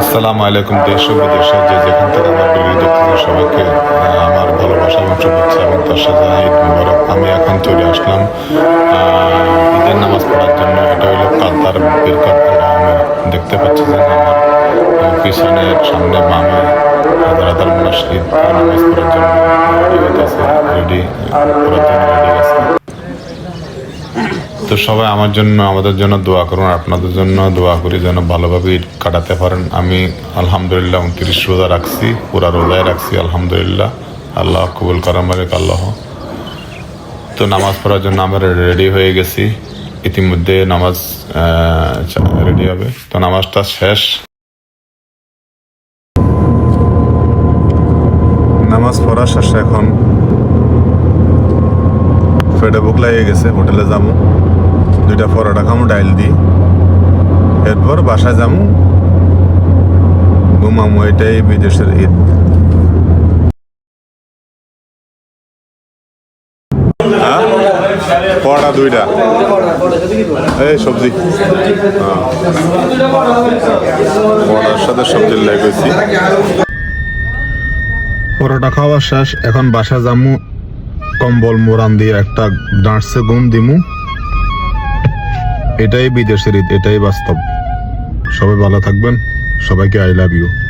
আসসালামু আলাইকুম দেশ ও বিদেশে যে যেখান থেকে আমার ভিডিও দেখতেছে সবাইকে আমার ভালোবাসা এবং শুভেচ্ছা এবং তার সাথে ঈদ মুবারক। আমি এখন চলে আসলাম ঈদের নামাজ পড়ার জন্য। এটা হলো কাতার বিরকাত আহমেদ দেখতে পাচ্ছেন আমার পিছনের সামনে বামে হাজার মানুষ ঈদ নামাজ পড়ার জন্য। রেডি রেডি করার জন্য রেডি আছে। তো সবাই আমার জন্য, আমাদের জন্য দোয়া করুন আপনাদের জন্য দোয়া করি যেন ভালোভাবে কাটাতে পারেন। আমি আলহামদুলিল্লাহ উনত্রিশ রোজা রাখছি, পুরা রোজায় রাখছি, আলহামদুলিল্লাহ। আল্লাহ কবুল করার মালিক আল্লাহ। তো নামাজ পড়ার জন্য আমরা রেডি হয়ে গেছি। ইতিমধ্যে নামাজ রেডি হবে। তো নামাজটা শেষ। নামাজ পড়া শেষ এখন। পেটে ভুক লাগিয়ে গেছে, হোটেলে যাব। দুইটা পরোটা খামো, ডাইল দি। এরপর বাসায় যাব ঘুমামো, এটাই বিদেশের ঈদ। হ্যাঁ? পরোটা দুইটা। এই সবজি। হ্যাঁ। পরোটার সাথে সবজির লেগ হয়েছি পরোটা খাওয়া শেষ, এখন বাসা যামু। কম্বল মোরান দিয়ে একটা ডাঁটসে ঘুম দিমু। এটাই বিদেশের ঈদ এটাই বাস্তব। সবাই ভালো থাকবেন। সবাইকে আই লাভ ইউ